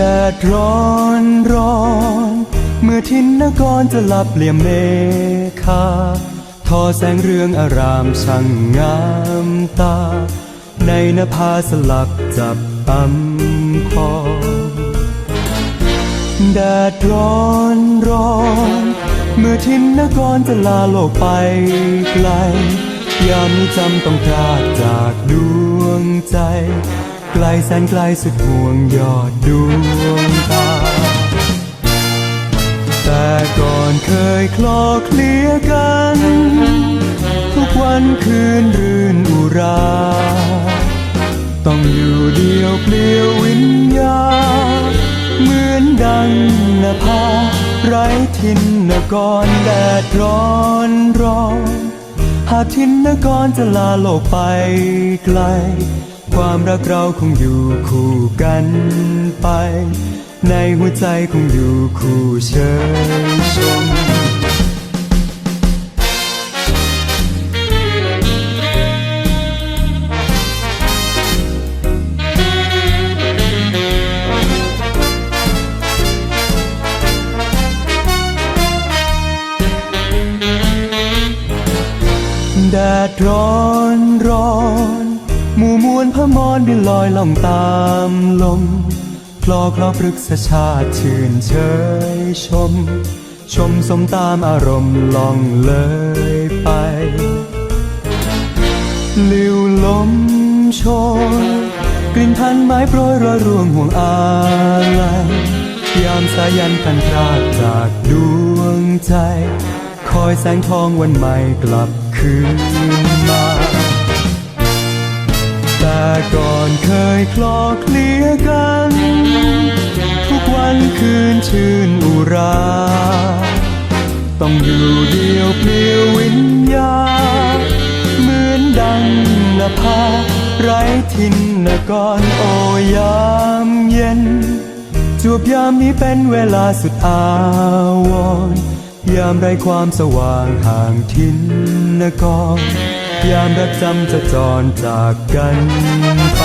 แดดร้อนร้อนเมื่อทินนกรจะหลับเลี่ยมเมฆาทอแสงเรืองอารามช่างงามตา ในนภาสลับจับอำพรแดดร้อนร้อนเมื่อทินนกรจะลาโลกไปไกลยามนี้จำต้องพรากจากดวงใจ ลแสนไกลสุดห่วงยอดดวงตา แต่ก่อนเคยคลอเคลียกัน ทุกวันคืนรื่นอุรา ต้องอยู่เดียวเปลี่ยววิญญา เหมือนดังนภาไร้ทินนกรแดดร้อนร้อนหากทินนกรจะลาโลกไปไกล ความรักเราคงอยู่คู่กันไป ในหัวใจคงอยู่คู่เชยชมแดดร้อนร้อน หมู่มวลพมรบินลอยล่องตามลมคลอคลอพฤกษชาติชื่นเชยชม ชมสมตามอารมณ์ล่องเลยไปลิวลมโชยกลิ่นพันไม้โปรยรอร่วงห่วงอาลัยยามสายันพันพรากจากดวงใจ คอยแสงทองวันใหม่กลับคืนมา ต่ก่อนเคยคลอเคลียกัน ทุกวันคืนชื่นอุรา ต้องอยู่เดียวเปลี่ยววิญญา เหมือนดังนภาไร้ทินนกรโอยามเย็นจวบยามนี้เป็นเวลาสุดอาวรยามไรความสว่างห่างทินนกร ยามรักจำจะจรจากกันไป